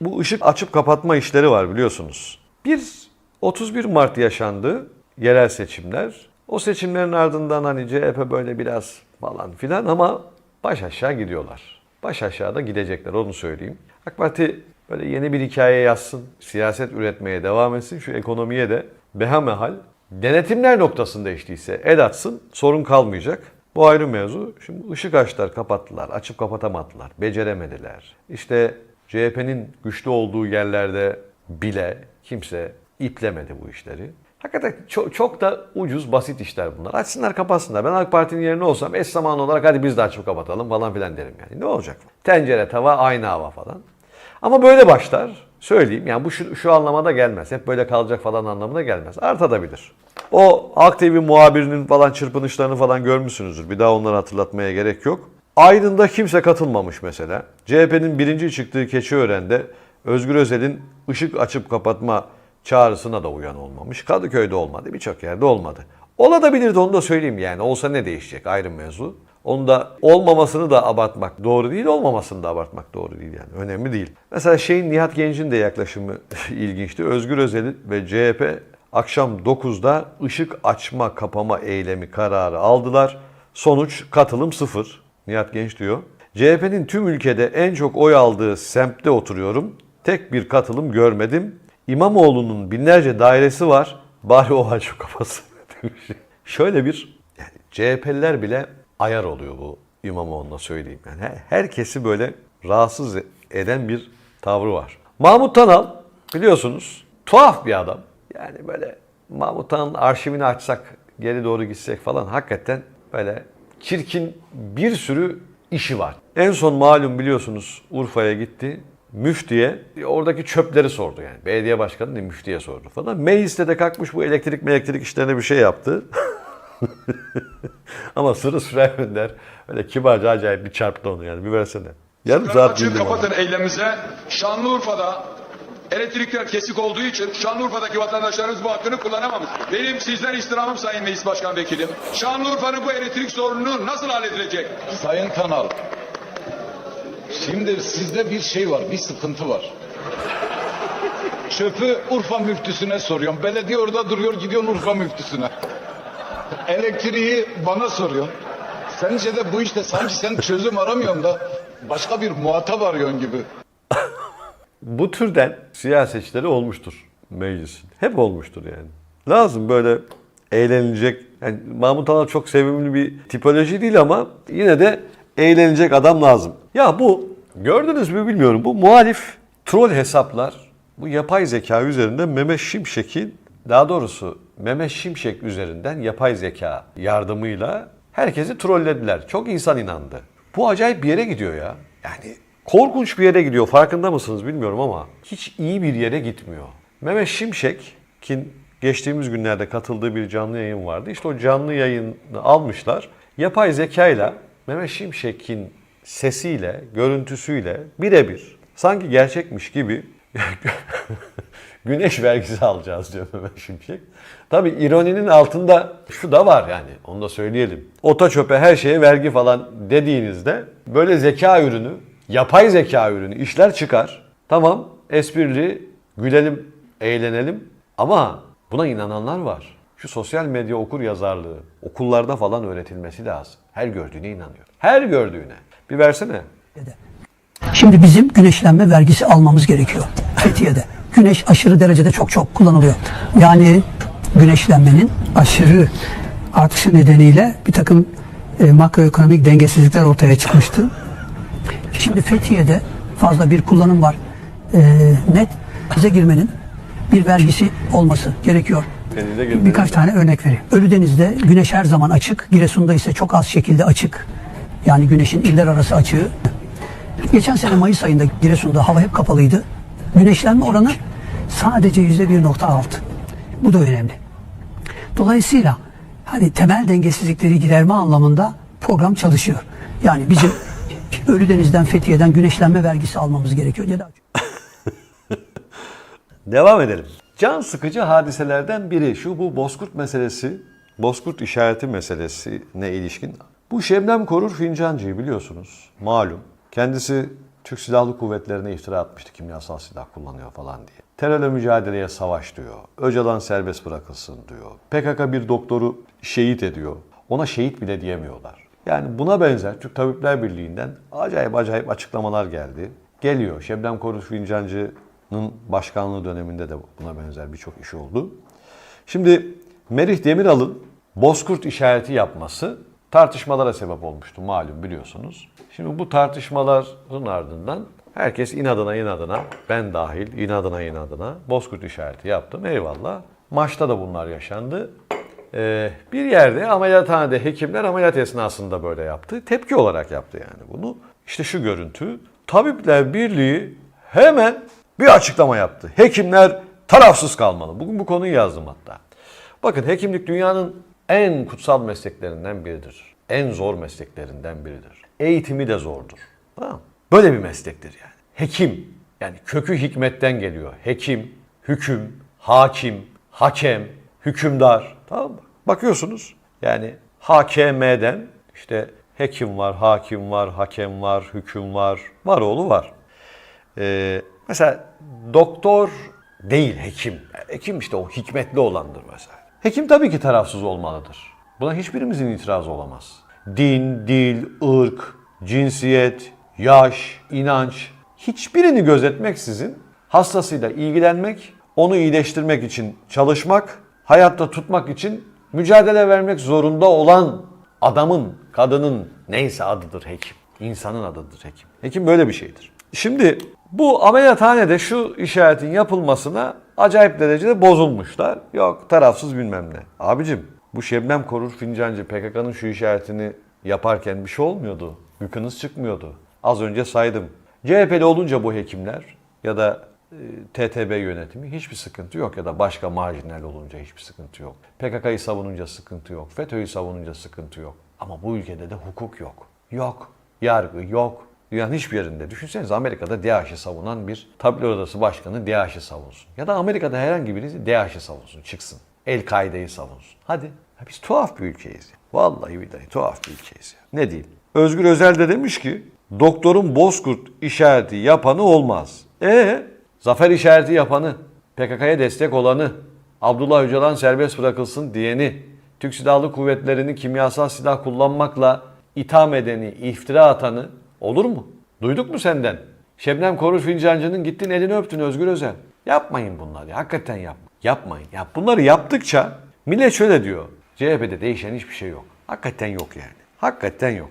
bu ışık açıp kapatma işleri var biliyorsunuz. Bir 31 Mart yaşandı yerel seçimler. O seçimlerin ardından hani CHP böyle biraz falan filan ama baş aşağı gidiyorlar. Baş aşağıda gidecekler onu söyleyeyim. AK Parti böyle yeni bir hikaye yazsın, siyaset üretmeye devam etsin, şu ekonomiye de behamehal denetimler noktasında iştiyse el atsın, sorun kalmayacak. Bu ayrı mevzu. Şimdi ışık açtılar, kapattılar, açıp kapatamadılar, beceremediler. İşte CHP'nin güçlü olduğu yerlerde bile kimse iplemedi bu işleri. Hakikaten çok, çok da ucuz, basit işler bunlar. Açsınlar, kapatsınlar. Ben AK Parti'nin yerine olsam eş zamanlı olarak hadi biz de açıp kapatalım falan filan derim yani. Ne olacak? Tencere, tava, aynı hava falan. Ama böyle başlar. Söyleyeyim yani bu şu, şu anlamada gelmez. Hep böyle kalacak falan anlamına gelmez. Artabilir. O Halk TV muhabirinin falan çırpınışlarını falan görmüşsünüzdür. Bir daha onları hatırlatmaya gerek yok. Aydın'da kimse katılmamış mesela. CHP'nin birinci çıktığı Keçiören'de Özgür Özel'in ışık açıp kapatma çağrısına da uyan olmamış. Kadıköy'de olmadı, birçok yerde olmadı. Olabilirdi onu da söyleyeyim yani. Olsa ne değişecek ayrı mevzu. Onu da olmamasını da abartmak doğru değil, olmamasını da abartmak doğru değil yani. Önemli değil. Mesela şeyin Nihat Genç'in de yaklaşımı ilginçti. Özgür Özel ve CHP akşam 9'da ışık açma kapama eylemi kararı aldılar. Sonuç katılım sıfır. Nihat Genç diyor. CHP'nin tüm ülkede en çok oy aldığı semtte oturuyorum. Tek bir katılım görmedim. İmamoğlu'nun binlerce dairesi var. Bari o açıp kafası demiş. Şöyle bir yani CHP'liler bile ayar oluyor bu İmamoğlu'na söyleyeyim. Yani her- herkesi böyle rahatsız eden bir tavrı var. Mahmut Tanal biliyorsunuz tuhaf bir adam. Yani böyle Mahmut Tanal'ın arşivini açsak, geri doğru gitsek falan hakikaten böyle çirkin bir sürü işi var. En son malum biliyorsunuz Urfa'ya gitti. Müftiye oradaki çöpleri sordu yani. Belediye başkanı değil müftiye sordu falan. Mecliste de kalkmış bu elektrik elektrik işlerine bir şey yaptı. Ama Sırrı Süreyya Önder öyle kibarca acayip bir çarptı onu yani. Bir versene. Yarım saat Açın dinledim onu. kapatın eylemimize. Şanlıurfa'da elektrikler kesik olduğu için Şanlıurfa'daki vatandaşlarımız bu hakkını kullanamamış. Benim sizden istirhamım Sayın Meclis Başkan Vekilim. Şanlıurfa'nın bu elektrik sorununu nasıl halledilecek? Sayın Kanal, şimdi sizde bir şey var, bir sıkıntı var. Çöpü Urfa müftüsüne soruyorum. Belediye orada duruyor, gidiyorsun Urfa müftüsüne. Elektriği bana soruyorsun. Sence de bu işte sanki sen çözüm aramıyorsun da başka bir muhatap arıyorsun gibi. Bu türden siyasetçileri olmuştur meclisin. Hep olmuştur yani. Lazım böyle eğlenilecek. Yani Mahmut Anal çok sevimli bir tipoloji değil ama yine de eğlenecek adam lazım. Ya bu gördünüz mü bilmiyorum. Bu muhalif troll hesaplar bu yapay zeka üzerinden Mehmet Şimşek'in daha doğrusu Mehmet Şimşek üzerinden yapay zeka yardımıyla herkesi trollediler. Çok insan inandı. Bu acayip bir yere gidiyor ya. Yani korkunç bir yere gidiyor. Farkında mısınız bilmiyorum ama hiç iyi bir yere gitmiyor. Mehmet Şimşek'in geçtiğimiz günlerde katıldığı bir canlı yayın vardı. İşte o canlı yayını almışlar. Yapay zekayla Mehmet Şimşek'in sesiyle, görüntüsüyle birebir sanki gerçekmiş gibi güneş vergisi alacağız diyor Mehmet Şimşek. Tabii ironinin altında şu da var yani onu da söyleyelim. Ota çöpe her şeye vergi falan dediğinizde böyle zeka ürünü, yapay zeka ürünü işler çıkar. Tamam esprili, gülelim, eğlenelim ama buna inananlar var. Şu sosyal medya okur yazarlığı okullarda falan öğretilmesi lazım. Her gördüğüne inanıyor. Her gördüğüne. Bir versene. Şimdi bizim güneşlenme vergisi almamız gerekiyor Fethiye'de. Güneş aşırı derecede çok çok kullanılıyor. Yani güneşlenmenin aşırı artışı nedeniyle bir takım e, makroekonomik dengesizlikler ortaya çıkmıştı. Şimdi Fethiye'de fazla bir kullanım var. E, net bize girmenin bir vergisi olması gerekiyor. Birkaç tane örnek vereyim. Ölüdeniz'de güneş her zaman açık. Giresun'da ise çok az şekilde açık. Yani güneşin iller arası açığı. Geçen sene Mayıs ayında Giresun'da hava hep kapalıydı. Güneşlenme oranı sadece yüzde 1.6. Bu da önemli. Dolayısıyla hani temel dengesizlikleri giderme anlamında program çalışıyor. Yani bizim Ölüdeniz'den Fethiye'den güneşlenme vergisi almamız gerekiyor. Ya da Devam edelim. Can sıkıcı hadiselerden biri şu bu Bozkurt meselesi, Bozkurt işareti meselesine ilişkin. Bu Şebnem Korur Fincancı'yı biliyorsunuz. Malum. Kendisi Türk Silahlı Kuvvetleri'ne iftira atmıştı kimyasal silah kullanıyor falan diye. Terörle mücadeleye savaş diyor. Öcalan serbest bırakılsın diyor. PKK bir doktoru şehit ediyor. Ona şehit bile diyemiyorlar. Yani buna benzer Türk Tabipler Birliği'nden acayip acayip açıklamalar geldi. Geliyor. Şebnem Korur Fincancı'nın başkanlığı döneminde de buna benzer birçok iş oldu. Şimdi Merih Demiral'ın Bozkurt işareti yapması tartışmalara sebep olmuştu malum biliyorsunuz. Şimdi bu tartışmaların ardından herkes inadına inadına ben dahil inadına inadına Bozkurt işareti yaptım eyvallah. Maçta da bunlar yaşandı. Ee, bir yerde ameliyathanede hekimler ameliyat esnasında böyle yaptı. Tepki olarak yaptı yani bunu. İşte şu görüntü. Tabipler Birliği hemen bir açıklama yaptı. Hekimler tarafsız kalmalı. Bugün bu konuyu yazdım hatta. Bakın hekimlik dünyanın en kutsal mesleklerinden biridir. En zor mesleklerinden biridir. Eğitimi de zordur. Tamam? Böyle bir meslektir yani. Hekim yani kökü hikmetten geliyor. Hekim, hüküm, hakim, hakem, hükümdar. Tamam mı? Bakıyorsunuz yani HKM'den işte hekim var, hakim var, hakem var, hüküm var, var oğlu var. Ee, mesela doktor değil hekim. Hekim işte o hikmetli olandır mesela. Hekim tabii ki tarafsız olmalıdır. Buna hiçbirimizin itirazı olamaz. Din, dil, ırk, cinsiyet, yaş, inanç hiçbirini gözetmeksizin hastasıyla ilgilenmek, onu iyileştirmek için çalışmak, hayatta tutmak için mücadele vermek zorunda olan adamın, kadının neyse adıdır hekim. İnsanın adıdır hekim. Hekim böyle bir şeydir. Şimdi bu ameliyathanede şu işaretin yapılmasına acayip derecede bozulmuşlar. Yok tarafsız bilmem ne. Abicim bu Şebnem Korur Fincancı PKK'nın şu işaretini yaparken bir şey olmuyordu. Yükünüz çıkmıyordu. Az önce saydım. CHP'li olunca bu hekimler ya da TTB yönetimi hiçbir sıkıntı yok ya da başka marjinal olunca hiçbir sıkıntı yok. PKK'yı savununca sıkıntı yok. FETÖ'yü savununca sıkıntı yok. Ama bu ülkede de hukuk yok. Yok. Yargı yok. Dünyanın hiçbir yerinde. Düşünsenize Amerika'da DAEŞ'i savunan bir tablo odası başkanı DAEŞ'i savunsun. Ya da Amerika'da herhangi birisi DAEŞ'i savunsun, çıksın. El-Kaide'yi savunsun. Hadi. Ya biz tuhaf bir ülkeyiz. ya. Vallahi billahi tuhaf bir ülkeyiz. ya. Ne diyeyim? Özgür Özel de demiş ki doktorun bozkurt işareti yapanı olmaz. E zafer işareti yapanı, PKK'ya destek olanı, Abdullah Öcalan serbest bırakılsın diyeni, Türk Silahlı Kuvvetleri'ni kimyasal silah kullanmakla itham edeni, iftira atanı olur mu? Duyduk mu senden? Şebnem Korur Fincancı'nın gittin elini öptün Özgür Özel. Yapmayın bunları. Hakikaten yapmayın. Yapmayın. Ya bunları yaptıkça millet şöyle diyor. CHP'de değişen hiçbir şey yok. Hakikaten yok yani. Hakikaten yok.